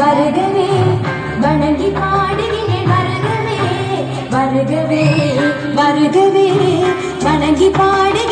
வருகவே வணங்கி பாடுகிறேன் வருகவே வருகவே வருகவே வணங்கி பாடுகிறேன்.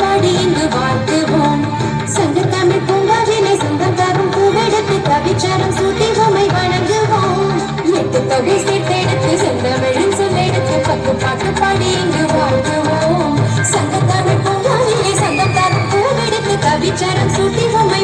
பாடி இங்கு வாழ்த்துவோம். சங்க தமிழ் பூங்காவினை சொந்தம் தரும் பூவெடுத்து கவிச்சாரம் சூட்டி உமை வணங்குவோம். எட்டு தொகை சேர்த்தெடுத்து செந்தமிழில் சொல்லெடுத்து பத்து பாட்டு பாடி இங்கு வாழ்த்துவோம். சங்க தமிழ் பூங்காவினை சொந்தம் தரும் பூவெடுத்து கவிச்சாரம் சூட்டி உமை